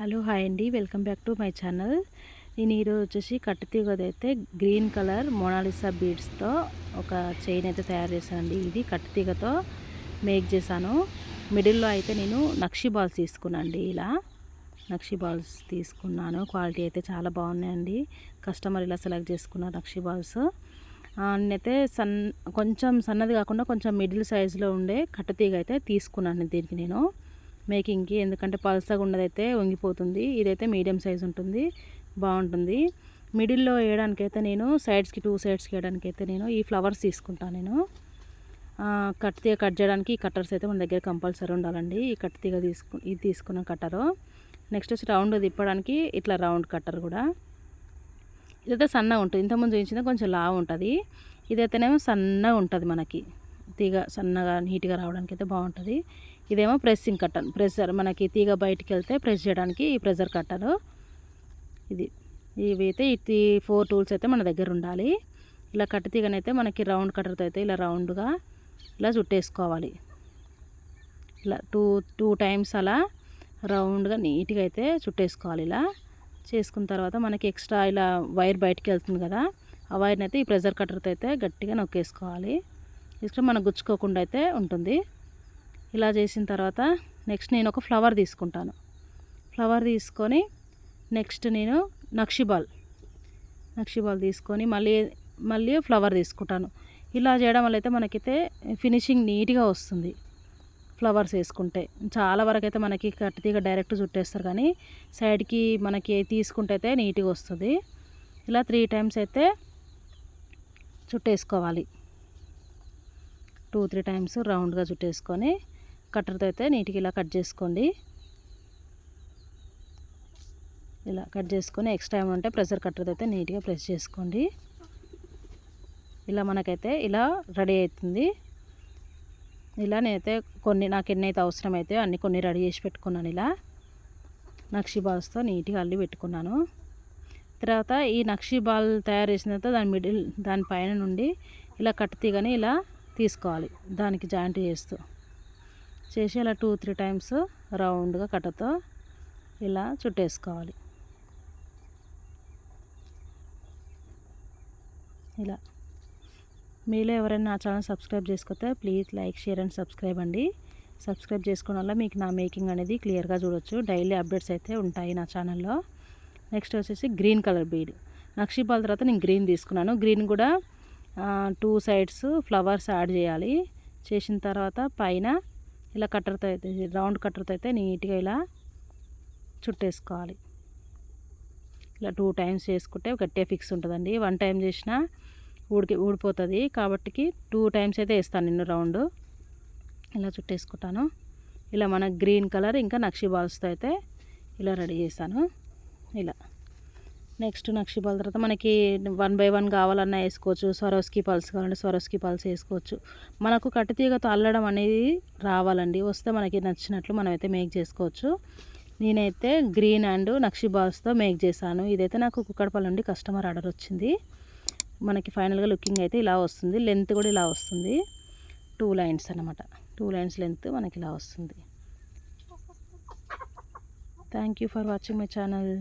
Hello hi అండి. Welcome back to my channel. నేను ఈరోజు వచ్చేసి కట్టుతీగదైతే గ్రీన్ కలర్ మోనాలిసా బీడ్స్తో ఒక చైన్ అయితే తయారు చేశానండి. ఇది కట్టుతీగతో మేక్ చేశాను. మిడిల్లో అయితే నేను నక్షి బాల్స్ తీసుకున్నాండి ఇలా. నక్షి బాల్స్ తీసుకున్నాను. క్వాలిటీ అయితే చాలా బాగున్నాయండి. కస్టమర్ ఇలా సెలెక్ట్ చేసుకున్నారు నక్షి బాల్స్. నేనైతే సన్ కొంచెం సన్నది కాకుండా కొంచెం మిడిల్ సైజులో ఉండే కట్టుతీగ అయితే తీసుకున్నాను దీనికి నేను. మేకింగ్కి. ఎందుకంటే పల్సగా ఉన్నదైతే వంగిపోతుంది. ఇదైతే మీడియం సైజ్ ఉంటుంది. బాగుంటుంది. మిడిల్లో వేయడానికైతే నేను సైడ్స్కి టూ సైడ్స్కి వేయడానికైతే నేను ఈ ఫ్లవర్స్ తీసుకుంటాను నేను. కట్ తీగ కట్ చేయడానికి ఈ కట్టర్స్ అయితే మన దగ్గర కంపల్సరీ ఉండాలండి. ఈ కట్ తీగ తీసుకు ఇది తీసుకున్న కట్టరు. నెక్స్ట్ వచ్చి రౌండ్ తిప్పడానికి ఇట్లా రౌండ్ కట్టర్ కూడా. ఇదైతే సన్నగా ఉంటుంది. ఇంతకుముందు చూపించింది కొంచెం లావు ఉంటుంది. ఇదైతేనేమో సన్నగా ఉంటుంది మనకి. తీగ సన్నగా నీట్గా రావడానికి అయితే బాగుంటుంది. ఇదేమో ప్రెస్సింగ్ కట్టన్ ప్రెషర్ మనకి తీగ బయటికి వెళ్తే ప్రెస్ చేయడానికి ఈ ప్రెషర్ కట్టరు ఇది ఇవి అయితే ఈ ఫోర్ టూల్స్ అయితే మన దగ్గర ఉండాలి. ఇలా కట్ట తీగనైతే మనకి రౌండ్ కట్టర్తో అయితే ఇలా రౌండ్గా ఇలా చుట్టేసుకోవాలి. ఇలా టూ టూ టైమ్స్ అలా రౌండ్గా నీట్గా అయితే చుట్టేసుకోవాలి ఇలా. చేసుకున్న తర్వాత మనకి ఎక్స్ట్రా ఇలా వైర్ బయటికి వెళ్తుంది కదా ఆ వైర్ని అయితే ఈ ప్రెషర్ కట్టర్తో అయితే గట్టిగా నొక్కేసుకోవాలి. ఇష్టం మనకు గుచ్చుకోకుండా అయితే ఉంటుంది. ఇలా చేసిన తర్వాత నెక్స్ట్ నేను ఒక ఫ్లవర్ తీసుకుంటాను. ఫ్లవర్ తీసుకొని నెక్స్ట్ నేను నక్షిబాల్ నక్షిబాల్ తీసుకొని మళ్ళీ మళ్ళీ ఫ్లవర్ తీసుకుంటాను. ఇలా చేయడం వల్ల అయితే మనకైతే ఫినిషింగ్ నీట్గా వస్తుంది. ఫ్లవర్స్ వేసుకుంటే చాలా వరకు అయితే మనకి కట్టితీగ డైరెక్ట్ చుట్టేస్తారు కానీ సైడ్కి మనకి తీసుకుంటే అయితే నీట్గా వస్తుంది. ఇలా త్రీ టైమ్స్ అయితే చుట్టేసుకోవాలి. టూ త్రీ టైమ్స్ రౌండ్గా చుట్టేసుకొని కట్టర్తో అయితే నీట్గా ఇలా కట్ చేసుకోండి. ఇలా కట్ చేసుకొని ఎక్స్ట్రా ఏమంటే ప్రెషర్ కట్టర్తో అయితే నీట్గా ప్రెస్ చేసుకోండి. ఇలా మనకైతే ఇలా రెడీ అవుతుంది. ఇలా నేనైతే కొన్ని నాకు ఎన్నైతే అవసరమైతే అన్ని కొన్ని రెడీ చేసి పెట్టుకున్నాను ఇలా. నక్షి బాల్స్తో నీట్గా అల్లి పెట్టుకున్నాను. తర్వాత ఈ నక్షి బాల్ తయారు చేసిన తర్వాత దాని మిడిల్ దాని పైన నుండి ఇలా కట్టుతీగని ఇలా తీసుకోవాలి దానికి జాయింట్ చేస్తూ. చేసి ఇలా టూ త్రీ టైమ్స్ రౌండ్గా కట్టతో ఇలా చుట్టేసుకోవాలి. ఇలా. మీలో ఎవరైనా నా channel subscribe చేసుకోతే please like share and subscribe అండి. సబ్స్క్రైబ్ చేసుకోవడం వల్ల మీకు నా మేకింగ్ అనేది క్లియర్గా చూడొచ్చు. డైలీ అప్డేట్స్ అయితే ఉంటాయి నా ఛానల్లో. నెక్స్ట్ వచ్చేసి గ్రీన్ కలర్ బీడ్. నక్షిపాల తర్వాత నేను గ్రీన్ తీసుకున్నాను. గ్రీన్ కూడా టూ సైడ్స్ ఫ్లవర్స్ యాడ్ చేయాలి. చేసిన తర్వాత పైన ఇలా కట్టర్తో అయితే రౌండ్ కట్టర్తో అయితే నీట్గా ఇలా చుట్టేసుకోవాలి. ఇలా టూ టైమ్స్ చేసుకుంటే గట్టిగా ఫిక్స్ ఉంటుందండి. వన్ టైం చేసినా ఊడికి ఊడిపోతుంది కాబట్టి టూ టైమ్స్ అయితే వేస్తాను నేను రౌండ్. ఇలా చుట్టేసుకుంటాను. ఇలా మన గ్రీన్ కలర్ ఇంకా నక్షి బాల్స్తో అయితే ఇలా రెడీ చేశాను ఇలా. నెక్స్ట్ నక్షిపాల తర్వాత మనకి వన్ బై వన్ కావాలన్నా వేసుకోవచ్చు. స్వరోస్కి పల్స్ కావాలంటే స్వరోస్కి పల్స్ వేసుకోవచ్చు. మనకు కట్టుతీగతో అల్లడం అనేది రావాలండి. వస్తే మనకి నచ్చినట్లు మనమైతే మేక్ చేసుకోవచ్చు. నేనైతే గ్రీన్ అండ్ నక్షి బాల్స్తో మేక్ చేశాను. ఇదైతే నాకు కుక్కడపల్లి నుండి కస్టమర్ ఆర్డర్ వచ్చింది. మనకి ఫైనల్గా లుకింగ్ అయితే ఇలా వస్తుంది. లెంత్ కూడా ఇలా వస్తుంది. టూ లైన్స్ అనమాట టూ లైన్స్ లెంత్ మనకి ఇలా వస్తుంది. Thank you for watching my channel.